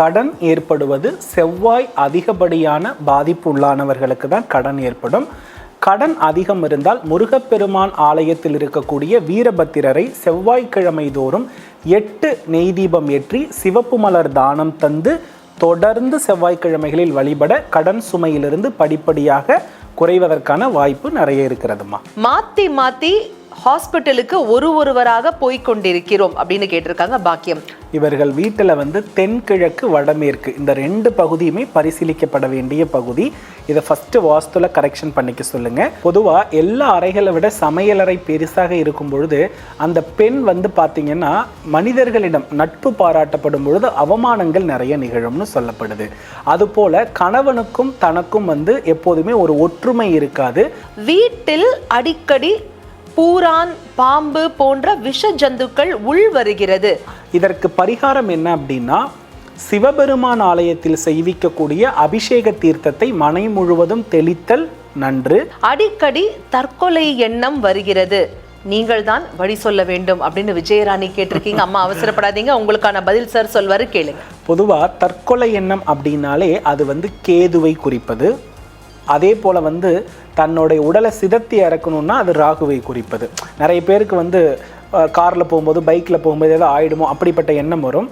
கடன் ஏற்படுவது செவ்வாய் அதிகப்படியான பாதிப்பு உள்ளானவர்களுக்கு தான் கடன் ஏற்படும். கடன் அதிகம் இருந்தால் முருகப்பெருமான் ஆலயத்தில் இருக்கக்கூடிய வீரபத்திரரை செவ்வாய்க்கிழமை தோறும் எட்டு நெய் தீபம் ஏற்றி சிவப்பு மலர் தானம் தந்து தொடர்ந்து செவ்வாய்க்கிழமைகளில் வழிபட கடன் சுமையிலிருந்து படிப்படியாக குறைவதற்கான வாய்ப்பு நிறைய இருக்கிறதுமா மாத்தி மாத்தி ஹாஸ்பிட்டலுக்கு ஒரு ஒருவராக போய் கொண்டிருக்கிறோம் அப்படின்னு கேட்டிருக்காங்க பாக்கியம். இவர்கள் வீட்டில் வந்து தென்கிழக்கு வடமேற்கு இந்த ரெண்டு பகுதியுமே பரிசீலிக்கப்பட வேண்டிய பகுதி. இதை ஃபஸ்ட்டு வாஸ்துல கரெக்ஷன் பண்ணிக்க சொல்லுங்க. பொதுவாக எல்லா அறைகளை விட சமையலறை பெருசாக இருக்கும் பொழுது அந்த பெண் வந்து பார்த்தீங்கன்னா மனிதர்களிடம் நட்பு பாராட்டப்படும் பொழுது அவமானங்கள் நிறைய நிகழும்னு சொல்லப்படுது. அதுபோல கணவனுக்கும் தனக்கும் வந்து எப்போதுமே ஒரு ஒற்றுமை இருக்காது. வீட்டில் அடிக்கடி பூரான் பாம்பு போன்ற விஷ ஜந்துக்கள் உள் வருகிறது இதற்கு பரிகாரம் என்ன அப்படின்னா சிவபெருமான் ஆலயத்தில் செய்விக்கக்கூடிய அபிஷேக தீர்த்தத்தை மனை முழுவதும் தெளித்தல் நன்று. அடிக்கடி தற்கொலை எண்ணம் வருகிறது. நீங்கள் தான் வழி சொல்ல வேண்டும் அப்படின்னு விஜயராணி கேட்டிருக்கீங்க. அம்மா அவசரப்படாதீங்க. உங்களுக்கான பதில் சார் சொல்வாரு கேளுங்க. பொதுவாக தற்கொலை எண்ணம் அப்படின்னாலே அது வந்து கேதுவை குறிப்பது. அதே போல் வந்து தன்னுடைய உடலை சிதத்தி இறக்கணும்னா அது ராகுவை குறிப்பது. நிறைய பேருக்கு வந்து காரில் போகும்போது பைக்கில் போகும்போது ஏதோ ஆயிடுமோ அப்படிப்பட்ட எண்ணம் வரும்.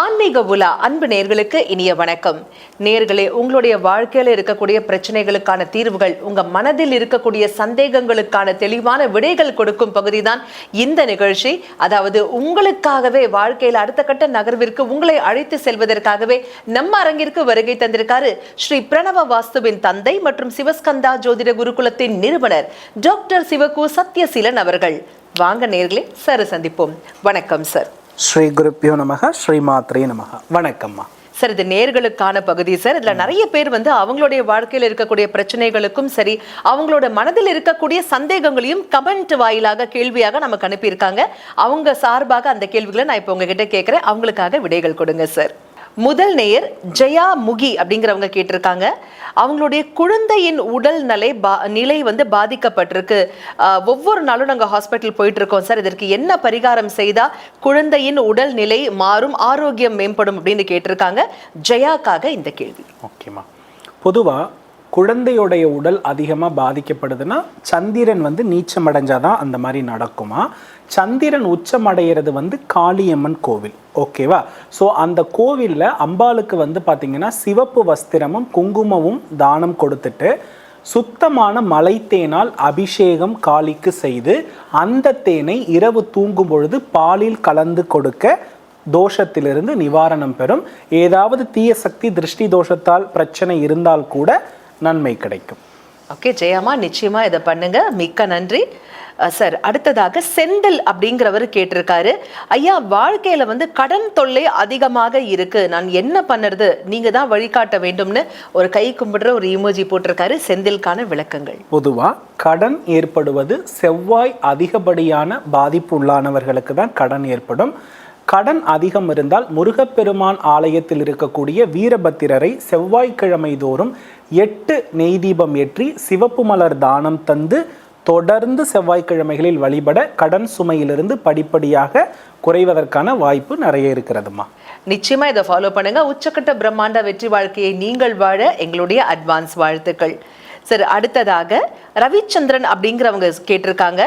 ஆன்மீக உலா அன்பு நேர்களுக்கு இனிய வணக்கம். நேர்களே உங்களுடைய வாழ்க்கையில இருக்கக்கூடிய பிரச்சனைகளுக்கான தீர்வுகள் உங்க மனதில் இருக்கக்கூடிய சந்தேகங்களுக்கான தெளிவான விடைகள் கொடுக்கும் பகுதிதான் இந்த நிகழ்ச்சி. அதாவது உங்களுக்காகவே வாழ்க்கையில் அடுத்த கட்ட நகர்விற்கு உங்களை அழைத்து செல்வதற்காகவே நம்ம அரங்கிற்கு வருகை தந்திருக்காரு ஸ்ரீ பிரணவ வாஸ்துவின் தந்தை மற்றும் சிவஸ்கந்தா ஜோதிட குருகுலத்தின் நிறுவனர் டாக்டர் சிவகு சத்யசீலன் அவர்கள். வாங்க நேர்களே சார் சந்திப்போம். வணக்கம் சார். ஸ்ரீ குருப்பியோ நமக ஸ்ரீ மாத்ரே நமக. வணக்கம்மா. சார் இது நேர்களுக்கான பகுதி சார். இதில் நிறைய பேர் வந்து அவங்களுடைய வாழ்க்கையில் இருக்கக்கூடிய பிரச்சனைகளுக்கும் சரி அவங்களோட மனதில் இருக்கக்கூடிய சந்தேகங்களையும் கமெண்ட் வாயிலாக கேள்வியாக நமக்கு அனுப்பியிருக்காங்க. அவங்க சார்பாக அந்த கேள்விகளை நான் இப்போ உங்ககிட்ட கேட்குறேன். அவங்களுக்காக விடைகள் கொடுங்க சார். முதல் நேயர் ஜெயா முகி அப்படிங்கிறவங்க கேட்டிருக்காங்க. அவங்களுடைய குழந்தையின் உடல் நிலை பா நிலை வந்து பாதிக்கப்பட்டிருக்கு. ஒவ்வொரு நாளும் நாங்கள் ஹாஸ்பிட்டல் போயிட்டு இருக்கோம் சார். இதற்கு என்ன பரிகாரம் செய்தா குழந்தையின் உடல் நிலை மாறும் ஆரோக்கியம் மேம்படும் அப்படின்னு கேட்டிருக்காங்க. ஜெயாக்காக இந்த கேள்வி. ஓகேம்மா பொதுவாக குழந்தையுடைய உடல் அதிகமாக பாதிக்கப்படுதுன்னா சந்திரன் வந்து நீச்சம் அடைஞ்சாதான் அந்த மாதிரி நடக்குமா? சந்திரன் உச்சமடைகிறது வந்து காளியம்மன் கோவில். ஓகேவா ஸோ அந்த கோவிலில் அம்பாளுக்கு வந்து பார்த்திங்கன்னா சிவப்பு வஸ்திரமும் குங்குமமும் தானம் கொடுத்துட்டு சுத்தமான மலைத்தேனால் அபிஷேகம் காளிக்கு செய்து அந்த தேனை இரவு தூங்கும் பொழுது பாலில் கலந்து கொடுக்க தோஷத்திலிருந்து நிவாரணம் பெறும். ஏதாவது தீய சக்தி திருஷ்டி தோஷத்தால் பிரச்சனை இருந்தால் கூட நன்மை கிடைக்கும். ஓகே ஜெயம்மா நிச்சயமா இதை பண்ணுங்க. மிக்க நன்றி. சார் அடுத்ததாக செந்தில் அப்படிங்கிறவர் கேட்டிருக்காரு. ஐயா வாழ்க்கையில வந்து கடன் தொல்லை அதிகமாக இருக்கு. நான் என்ன பண்ணுறது? நீங்க தான் வழிகாட்ட வேண்டும்னு ஒரு கை கும்பிடுற ஒரு இமோஜி போட்டிருக்காரு. செந்தில்கான விளக்கங்கள். பொதுவாக கடன் ஏற்படுவது செவ்வாய் அதிகப்படியான பாதிப்பு உள்ளானவர்களுக்கு தான் கடன் ஏற்படும். கடன் அதிகம் இருந்தால் முருகப்பெருமான் ஆலயத்தில் இருக்கக்கூடிய வீரபத்திரரை செவ்வாய்க்கிழமை தோறும் எட்டு நெய் தீபம் ஏற்றி சிவப்பு மலர் தானம் தந்து தொடர்ந்து செவ்வாய்க்கிழமைகளில் வழிபட கடன் சுமையிலிருந்து படிப்படியாக குறைவதற்கான வாய்ப்பு நிறைய இருக்கிறதுமா நிச்சயமா இதை ஃபாலோ பண்ணுங்க. உச்சக்கட்ட பிரம்மாண்ட வெற்றி வாழ்க்கையை நீங்கள் வாழ எங்களுடைய அட்வான்ஸ் வாழ்த்துக்கள். சரி அடுத்ததாக ரவிச்சந்திரன் அப்படிங்கிறவங்க கேட்டிருக்காங்க.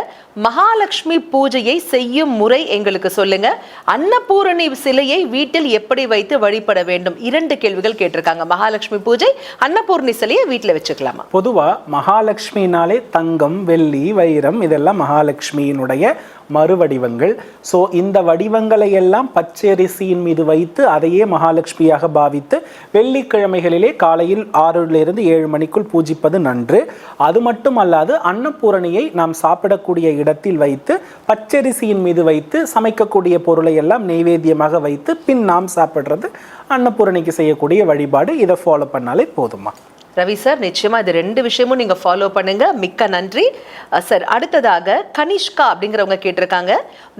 மகாலட்சுமி பூஜையை செய்யும் முறை எங்களுக்கு சொல்லுங்க. அன்னபூரணி சிலையை வீட்டில் எப்படி வைத்து வழிபட வேண்டும்? இரண்டு கேள்விகள் கேட்டிருக்காங்க. மகாலட்சுமி பூஜை அன்னபூரணி சிலையை வீட்டில் வச்சுக்கலாமா? பொதுவாக மகாலட்சுமினாலே தங்கம் வெள்ளி வைரம் இதெல்லாம் மகாலட்சுமியினுடைய மறுவடிவங்கள். ஸோ இந்த வடிவங்களை எல்லாம் பச்சரிசியின் மீது வைத்து அதையே மகாலட்சுமியாக பாவித்து வெள்ளிக்கிழமைகளிலே காலையில் ஆறிலிருந்து ஏழு மணிக்குள் பூஜிப்பது நன்று. அது மட்டும் அல்லாது அன்னபூரணியை நாம் சாப்பிடக்கூடிய இடத்தில் வைத்து பச்சரிசியின் மீது வைத்து சமைக்கக்கூடிய பொருளை எல்லாம் நெய்வேத்தியமாக வைத்து பின் நாம் சாப்பிட்றது அன்னபூரணிக்கு செய்யக்கூடிய வழிபாடு. இதை ஃபாலோ பண்ணாலே போதுமா ரவி சார் நிச்சயமாக இது ரெண்டு விஷயமும் நீங்கள் ஃபாலோ பண்ணுங்க. மிக்க நன்றி. சார் அடுத்ததாக கனிஷ்கா அப்படிங்கிறவங்க கேட்டிருக்காங்க.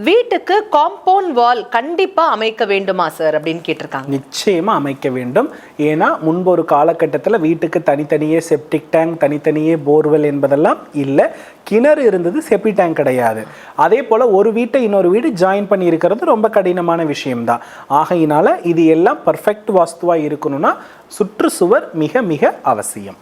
வீட்டுக்கு காம்பவுண்ட் வால் கண்டிப்பாக அமைக்க வேண்டுமா சார் அப்படின்னு கேட்டிருக்காங்க. நிச்சயமாக அமைக்க வேண்டும். ஏன்னா முன்பு ஒரு காலகட்டத்தில் வீட்டுக்கு தனித்தனியே செப்டிக் டேங்க் தனித்தனியே போர்வெல் என்பதெல்லாம் இல்லை. கிணறு இருந்தது செப்டி டேங்க் கிடையாது. அதே போல் ஒரு வீட்டை இன்னொரு வீடு ஜாயின் பண்ணி இருக்கிறது ரொம்ப கடினமான விஷயம்தான். ஆகையினால இது எல்லாம் பர்ஃபெக்ட் வாஸ்துவாக இருக்கணும்னா சுற்றுச்சுவர் மிக மிக அவசியம்.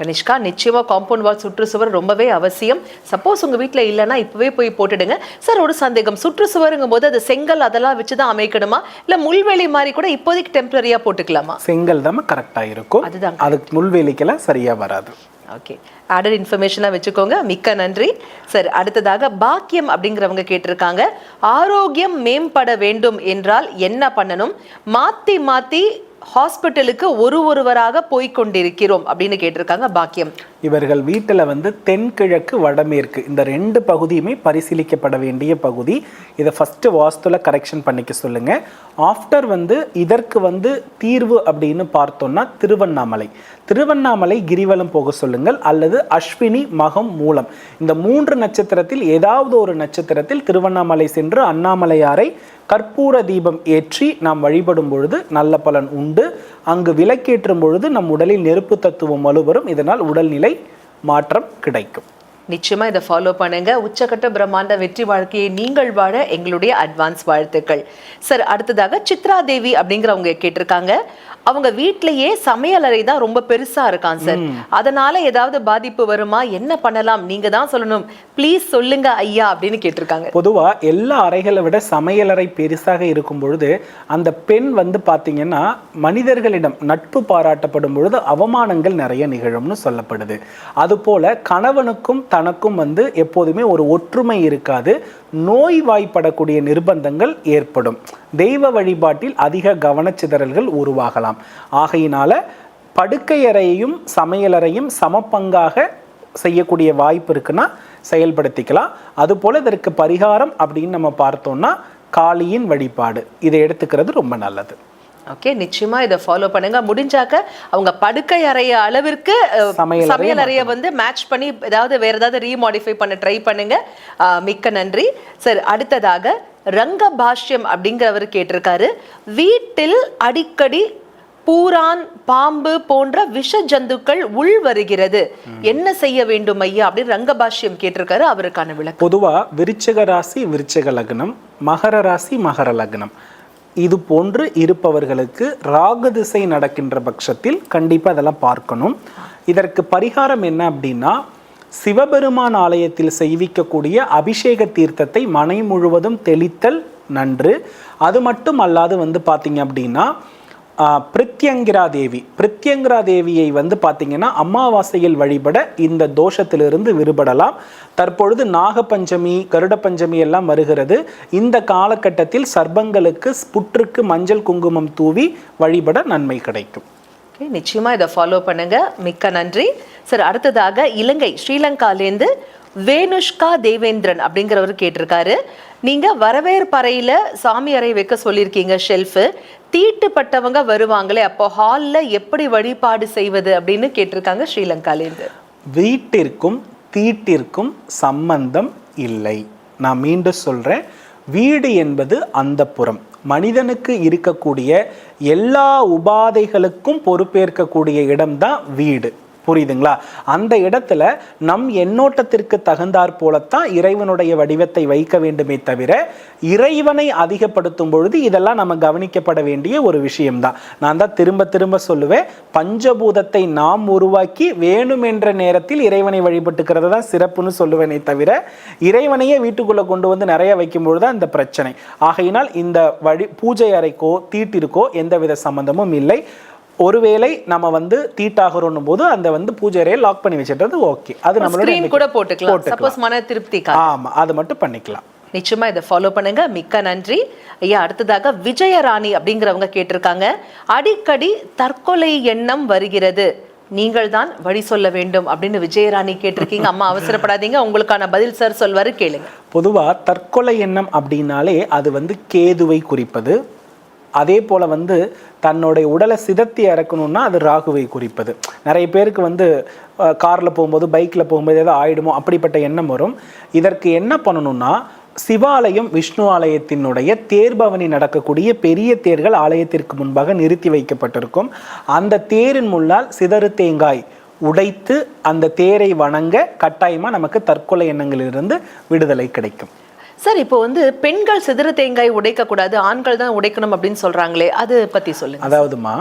கனிஷ்கா நிச்சயமா காம்பவுண்ட் வால் சுற்றுச்சுவர் ரொம்பவே அவசியம். சப்போஸ் உங்க வீட்ல இல்லைன்னா இப்பவே போய் போட்டுடுங்க. சார் ஒரு சந்தேகம். சுற்றுச்சுவருங்கும் போது அது செங்கல் அதெல்லாம் வச்சு தான் அமைக்கணுமா? இல்ல முள்வெளி மாதிரி கூட இப்போதைக்கு டெம்பரரியா போட்டுக்கலாமா? செங்கல் தான் கரெக்டாக இருக்கும். அதுதான். அதுக்கு முள்வேலிக்கெல்லாம் சரியா வராது. ஓகே ஆடட் இன்ஃபர்மேஷனாக வச்சுக்கோங்க. மிக்க நன்றி. சார் அடுத்ததாக பாக்கியம் அப்படிங்கிறவங்க கேட்டிருக்காங்க. ஆரோக்கியம் மேம்பட வேண்டும் என்றால் என்ன பண்ணணும்? மாத்தி மாத்தி ஹாஸ்பிட்டலுக்கு ஒரு ஒருவராக போய்க் கொண்டிருக்கிறோம் அப்படின்னு கேட்டிருக்காங்க பாக்கியம். இவர்கள் வீட்டில் வந்து தென்கிழக்கு வடமேற்கு இந்த ரெண்டு பகுதியுமே பரிசீலிக்கப்பட வேண்டிய பகுதி. இதை ஃபஸ்ட்டு வாஸ்துல கரெக்ஷன் பண்ணிக்க சொல்லுங்கள் ஆஃப்டர் வந்து இதற்கு வந்து தீர்வு அப்படின்னு பார்த்தோம்னா திருவண்ணாமலை. திருவண்ணாமலை கிரிவலம் போக சொல்லுங்கள். அல்லது அஸ்வினி மகம் மூலம். இந்த மூன்று நட்சத்திரத்தில் ஏதாவது ஒரு நட்சத்திரத்தில் திருவண்ணாமலை சென்று அண்ணாமலையாரை கற்பூர தீபம் ஏற்றி நாம் வழிபடும் பொழுது நல்ல பலன் உண்டு. அங்கு விளக்கேற்றும் பொழுது நம் உடலில் நெருப்பு தத்துவம் வலுவரும் இதனால் உடல்நிலை மாற்றம் கிடைக்கும். நிச்சயமா இதை ஃபாலோ பண்ணுங்க. உச்சகட்ட பிரம்மாண்ட வெற்றி வாழ்க்கையை நீங்கள் வாழ எங்களுடைய அட்வான்ஸ் வாழ்த்துக்கள். சார் அடுத்ததாக சித்ரா தேவி அப்படிங்கிறவங்க கேட்டிருக்காங்க. அவங்க வீட்லயே சமையலறை தான் ரொம்ப பெருசா இருக்கான் சார். அதனால ஏதாவது பாதிப்பு வருமா? என்ன பண்ணலாம்? நீங்க தான் சொல்லணும். ப்ளீஸ் சொல்லுங்க ஐயா அப்படின்னு கேட்டிருக்காங்க. பொதுவா எல்லா அறைகளை விட சமையலறை பெருசாக இருக்கும் பொழுது அந்த பெண் வந்து பாத்தீங்கன்னா மனிதர்களிடம் நட்பு பாராட்டப்படும் பொழுது அவமானங்கள் நிறைய நிகழும்னு சொல்லப்படுது. அதுபோல கணவனுக்கும் தனக்கும் வந்து எப்போதுமே ஒரு ஒற்றுமை இருக்காது. நோய்வாய்ப்படக்கூடிய நிர்பந்தங்கள் ஏற்படும். தெய்வ வழிபாட்டில் அதிக கவனச்சிதறல்கள் உருவாகலாம். ஆகையினால படுக்கையறையையும் சமையலறையும் சமப்பங்காக செய்யக்கூடிய வாய்ப்பு இருக்குன்னா செயல்படுத்திக்கலாம். அதுபோல் இதற்கு பரிகாரம் அப்படின்னு நம்ம பார்த்தோம்னா காளியின் வழிபாடு. இதை எடுத்துக்கிறது ரொம்ப நல்லது. ஓகே நிச்சயமா இதை ஃபாலோ பண்ணுங்க. முடிஞ்சாக்க அவங்க படுக்கை அறைய அளவிற்கு சமையல் அறைய வந்து மேட்ச் பண்ணி ஏதாவது வேற ஏதாவது ரீமாடிஃபை பண்ண ட்ரை பண்ணுங்க. மிக்க நன்றி. சார் அடுத்ததாக ரங்க பாஷ்யம் அப்படிங்கிறவர் கேட்டிருக்காரு. வீட்டில் அடிக்கடி பூரான் பாம்பு போன்ற விஷ ஜந்துக்கள் உள் வருகிறது. என்ன செய்ய வேண்டும் ஐயா அப்படின்னு ரங்கபாஷ்யம் கேட்டிருக்காரு அவருக்கான விளக்கம். பொதுவா விருச்சிக ராசி விருச்சிக லக்னம் மகர ராசி மகர லக்னம். இது போன்று இருப்பவர்களுக்கு ராகு திசை நடக்கின்ற பட்சத்தில் கண்டிப்பாக அதெல்லாம் பார்க்கணும். இதற்கு பரிகாரம் என்ன அப்படின்னா சிவபெருமான் ஆலயத்தில் செய்விக்கக்கூடிய அபிஷேக தீர்த்தத்தை மனை முழுவதும் தெளித்தல் நன்று. அது மட்டும் அல்லாது வந்து பார்த்தீங்க அப்படின்னா பிரித்யங்கிரா தேவி பிரித்யங்கிரா தேவியை வந்து பார்த்தீங்கன்னா அமாவாசையில் வழிபட இந்த தோஷத்திலிருந்து விடுபடலாம். தற்பொழுது நாகபஞ்சமி கருட பஞ்சமி எல்லாம் வருகிறது. இந்த காலகட்டத்தில் சர்பங்களுக்கு புற்றுக்கு மஞ்சள் குங்குமம் தூவி வழிபட நன்மை கிடைக்கும். நிச்சயமாக நிச்சயமா இதை ஃபாலோ பண்ணுங்க. மிக்க நன்றி. சார் அடுத்ததாக இலங்கை ஸ்ரீலங்காலேருந்து வேணுஷ்கா தேவேந்திரன் அப்படிங்கிறவர் கேட்டிருக்காரு. நீங்க வரவேற்பறையில சாமி அறை வைக்க சொல்லியிருக்கீங்க ஷெல்ஃபு தீட்டுப்பட்டவங்க வருவாங்களே அப்போ ஹாலில் எப்படி வழிபாடு செய்வது அப்படின்னு கேட்டிருக்காங்க ஸ்ரீலங்காலேருந்து. வீட்டிற்கும் தீட்டிற்கும் சம்பந்தம் இல்லை. நான் மீண்டும் சொல்கிறேன் வீடு என்பது அந்த புறம் மனிதனுக்கு இருக்கக்கூடிய எல்லா உபாதைகளுக்கும் பொறுப்பேற்கக்கூடிய இடம்தான் வீடு. புரியுதுங்களா? அந்த இடத்துல நம் எண்ணோட்டத்திற்கு தகுந்தாற் போலத்தான் இறைவனுடைய வடிவத்தை வைக்க வேண்டுமே தவிர இறைவனை அதிகப்படுத்தும் பொழுது இதெல்லாம் நம்ம கவனிக்கப்பட வேண்டிய ஒரு விஷயம்தான். நான் தான் திரும்ப திரும்ப சொல்லுவேன் பஞ்சபூதத்தை நாம் உருவாக்கி வேணுமென்ற நேரத்தில் இறைவனை வழிபட்டுக்கிறது தான் சிறப்புன்னு சொல்லுவேனே தவிர இறைவனையே வீட்டுக்குள்ளே கொண்டு வந்து நிறைய வைக்கும் பொழுது தான் இந்த பிரச்சனை. ஆகையினால் இந்த வழி பூஜை அறைக்கோ தீட்டிற்கோ எந்தவித சம்பந்தமும் இல்லை. ஒருவேளை நம்ம வந்து தீட்டாகிறோன்னும் போது அந்த வந்து பூஜை லாக் பண்ணி வச்சிடுறது ஓகே அது நம்மளோட கூட போட்டுக்கலாம். சப்போஸ் மன திருப்திக்கா ஆமா அது மட்டும் பண்ணிக்கலாம். நிச்சயமா இதை ஃபாலோ பண்ணுங்க. மிக்க நன்றி. ஐயா அடுத்ததாக விஜயராணி அப்படிங்கிறவங்க கேட்டிருக்காங்க. அடிக்கடி தற்கொலை எண்ணம் வருகிறது. நீங்கள் தான் வழி சொல்ல வேண்டும் அப்படின்னு விஜயராணி கேட்டிருக்கீங்க. அம்மா அவசரப்படாதீங்க. உங்களுக்கான பதில் சார் சொல்வாரு கேளுங்க. பொதுவா தற்கொலை எண்ணம் அப்படின்னாலே அது வந்து கேதுவை குறிப்பது. அதே போல் வந்து தன்னுடைய உடலை சிதத்தி இறக்கணும்னா அது ராகுவை குறிப்பது. நிறைய பேருக்கு வந்து காரில் போகும்போது பைக்கில் போகும்போது ஏதோ ஆயிடுமோ அப்படிப்பட்ட எண்ணம் வரும். இதற்கு என்ன பண்ணணும்னா சிவாலயம் விஷ்ணு ஆலயத்தினுடைய தேர்பவனி நடக்கக்கூடிய பெரிய தேர்கள் ஆலயத்திற்கு முன்பாக நிறுத்தி வைக்கப்பட்டிருக்கும். அந்த தேரின் முன்னால் சிதறு தேங்காய் உடைத்து அந்த தேரை வணங்க கட்டாயமாக நமக்கு தற்கொலை எண்ணங்களிலிருந்து விடுதலை கிடைக்கும். சார் இப்போ வந்து பெண்கள் சிதறு தேங்காய் உடைக்க கூடாது ஆண்கள் தான் உடைக்கணும் அப்படின்னு சொல்றாங்களே அது பத்தி சொல்லுங்க அதாவதுமா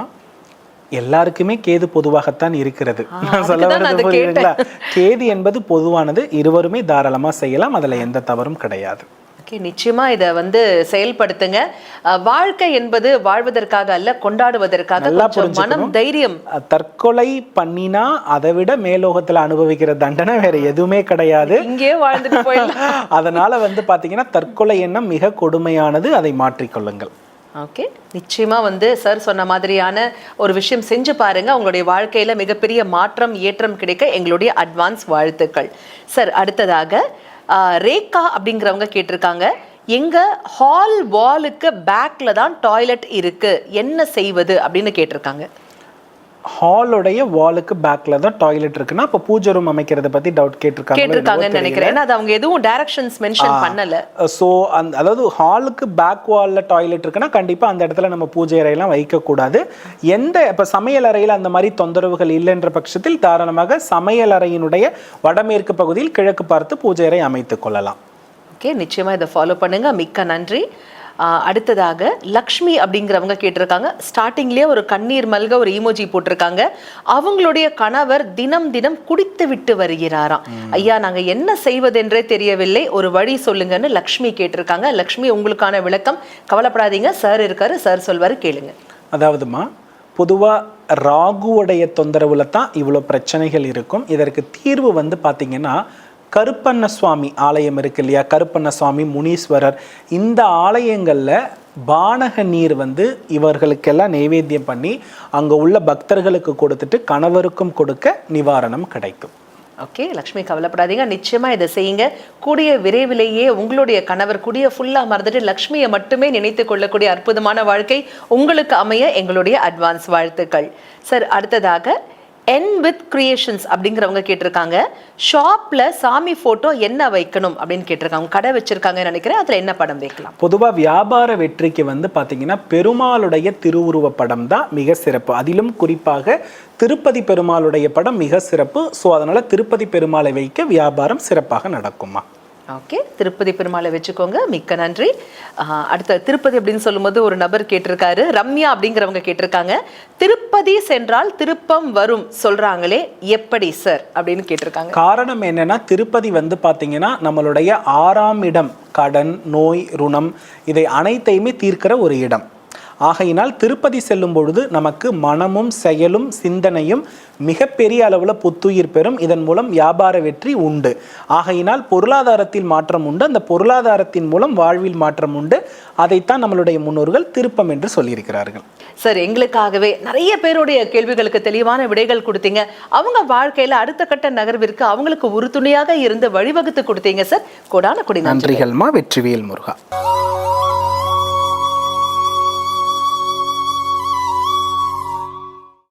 எல்லாருக்குமே கேது பொதுவாகத்தான் இருக்கிறது. நான் சொல்ல புரியுதுங்களா? கேது என்பது பொதுவானது இருவருமே தாராளமா செய்யலாம் அதுல எந்த தவறும் கிடையாது. ஓகே நிச்சயமா இதை வந்து செயல்படுத்துங்க. வாழ்க்கை என்பது வாழ்வதற்காக அல்ல கொண்டாடுவதற்காக மனம் தைரியம். தற்கொலை பண்ணினா அதை விட மேலோகத்துல அனுபவிக்கிற தண்டனை வேற எதுவுமே கிடையாது. இங்கேயே வாழ்ந்துட்டு போயிடலாம். அதனால வந்து பாத்தீங்கன்னா தற்கொலை எண்ணம் மிக கொடுமையானது. அதை மாற்றிக்கொள்ளுங்கள் ஓகே. நிச்சயமா வந்து சார் சொன்ன மாதிரியான ஒரு விஷயம் செஞ்சு பாருங்க. உங்களுடைய வாழ்க்கையில மிகப்பெரிய மாற்றம் ஏற்றம் கிடைக்க எங்களுடைய அட்வான்ஸ் வாழ்த்துக்கள். சார் அடுத்ததாக ரேகா அப்படிங்கிறவங்க கேட்டிருக்காங்க. எங்க ஹால் வாலுக்கு பேக்ல தான் டாய்லெட் இருக்கு. என்ன செய்வது அப்படின்னு கேட்டிருக்காங்க. ஹாலோடைய வாலுக்கு பேக்ல தான் டாய்லெட் இருக்குன்னா அப்ப பூஜை ரூம் அமைக்கிறத பத்தி டவுட் கேட்டிருக்காங்க கேட்டிருக்காங்கன்னு நினைக்கிறேன். அது அவங்க எதுவும் டைரக்ஷன்ஸ் மென்ஷன் பண்ணல. ஸோ அந்த அதாவது ஹாலுக்கு பேக் வாலில் டாய்லெட் இருக்குன்னா கண்டிப்பாக அந்த இடத்துல நம்ம பூஜை அறையெல்லாம் வைக்கக்கூடாது. எந்த இப்போ சமையல் அறையில் அந்த மாதிரி தொந்தரவுகள் இல்லைன்ற பட்சத்தில் தாராளமாக சமையல் அறையினுடைய வடமேற்கு பகுதியில் கிழக்கு பார்த்து பூஜை அறை அமைத்துக் கொள்ளலாம். ஓகே நிச்சயமா இதை ஃபாலோ பண்ணுங்க. மிக்க நன்றி. அடுத்ததாக லக்ஷ்மி அப்படிங்கிறவங்க கேட்டிருக்காங்க. ஸ்டார்டிங்லேயே ஒரு கண்ணீர் மல்க ஒரு ஈமோஜி போட்டிருக்காங்க. அவங்களுடைய கணவர் தினம் தினம் குடித்து விட்டு வருகிறாராம். ஐயா நாங்க என்ன செய்வதென்றே தெரியவில்லை. ஒரு வழி சொல்லுங்கன்னு லக்ஷ்மி கேட்டிருக்காங்க. லக்ஷ்மி உங்களுக்கான விளக்கம். கவலைப்படாதீங்க. சார் இருக்காரு. சார் சொல்வாரு கேளுங்க. அதாவதுமா பொதுவாக ராகுவுடைய தொந்தரவுல தான் இவ்வளோ பிரச்சனைகள் இருக்கும். இதற்கு தீர்வு வந்து பார்த்தீங்கன்னா கருப்பண்ண சுவாமி ஆலயம் இருக்கு இல்லையா? கருப்பண்ண சுவாமி முனீஸ்வரர். இந்த ஆலயங்களில் பானக நீர் வந்து இவர்களுக்கெல்லாம் நைவேத்தியம் பண்ணி அங்கே உள்ள பக்தர்களுக்கு கொடுத்துட்டு கணவருக்கும் கொடுக்க நிவாரணம் கிடைக்கும். ஓகே லக்ஷ்மி கவலைப்படாதீங்க. நிச்சயமாக இதை செய்யுங்க. கூடிய விரைவிலேயே உங்களுடைய கணவர் கூடிய ஃபுல்லாக மறந்துட்டு லக்ஷ்மியை மட்டுமே நினைத்து கொள்ளக்கூடிய அற்புதமான வாழ்க்கை உங்களுக்கு அமைய எங்களுடைய அட்வான்ஸ் வாழ்த்துக்கள். சார் அடுத்ததாக என் வித் கிரியேஷன்ஸ் அப்படிங்கிறவங்க கேட்டிருக்காங்க. ஷாப்பில் சாமி ஃபோட்டோ என்ன வைக்கணும் அப்படின்னு கேட்டிருக்காங்க. கடை வச்சுருக்காங்கன்னு நினைக்கிறேன். அதில் என்ன படம் வைக்கலாம்? பொதுவாக வியாபார வெற்றிக்கு வந்து பார்த்தீங்கன்னா பெருமாளுடைய திருவுருவ படம் தான் மிக சிறப்பு. அதிலும் குறிப்பாக திருப்பதி பெருமாளுடைய படம் மிக சிறப்பு. ஸோ அதனால் திருப்பதி பெருமாளை வைக்க வியாபாரம் சிறப்பாக நடக்குமா? ஓகே திருப்பதி பெருமாளை வச்சுக்கோங்க. மிக்க நன்றி. அடுத்த திருப்பதி அப்படின்னு சொல்லும்போது ஒரு நபர் கேட்டிருக்காரு. ரம்யா அப்படிங்கிறவங்க கேட்டிருக்காங்க. திருப்பதி சென்றால் திருப்பம் வரும் சொல்றாங்களே எப்படி சார் அப்படின்னு கேட்டிருக்காங்க. காரணம் என்னன்னா திருப்பதி வந்து பார்த்தீங்கன்னா நம்மளுடைய ஆறாம் இடம் கடன் நோய் ருணம் இதை அனைத்தையுமே தீர்க்கிற ஒரு இடம். ஆகையினால் திருப்பதி செல்லும் பொழுது நமக்கு மனமும் செயலும் சிந்தனையும் மிகப்பெரிய அளவில் புத்துயிர் பெறும். இதன் மூலம் வியாபார வெற்றி உண்டு. ஆகையினால் பொருளாதாரத்தில் மாற்றம் உண்டு. அந்த பொருளாதாரத்தின் மூலம் வாழ்வில் மாற்றம் உண்டு. அதைத்தான் நம்மளுடைய முன்னோர்கள் திருப்பம் என்று சொல்லியிருக்கிறார்கள். சார் எங்களுக்காகவே நிறைய பேருடைய கேள்விகளுக்கு தெளிவான விடைகள் கொடுத்தீங்க. அவங்க வாழ்க்கையில அடுத்த கட்ட நகர்விற்கு அவங்களுக்கு உறுதுணையாக இருந்து வழிவகுத்து கொடுத்தீங்க சார். கொடான கொடி நன்றி நன்றிகள்மா வெற்றிவேல் முருகா.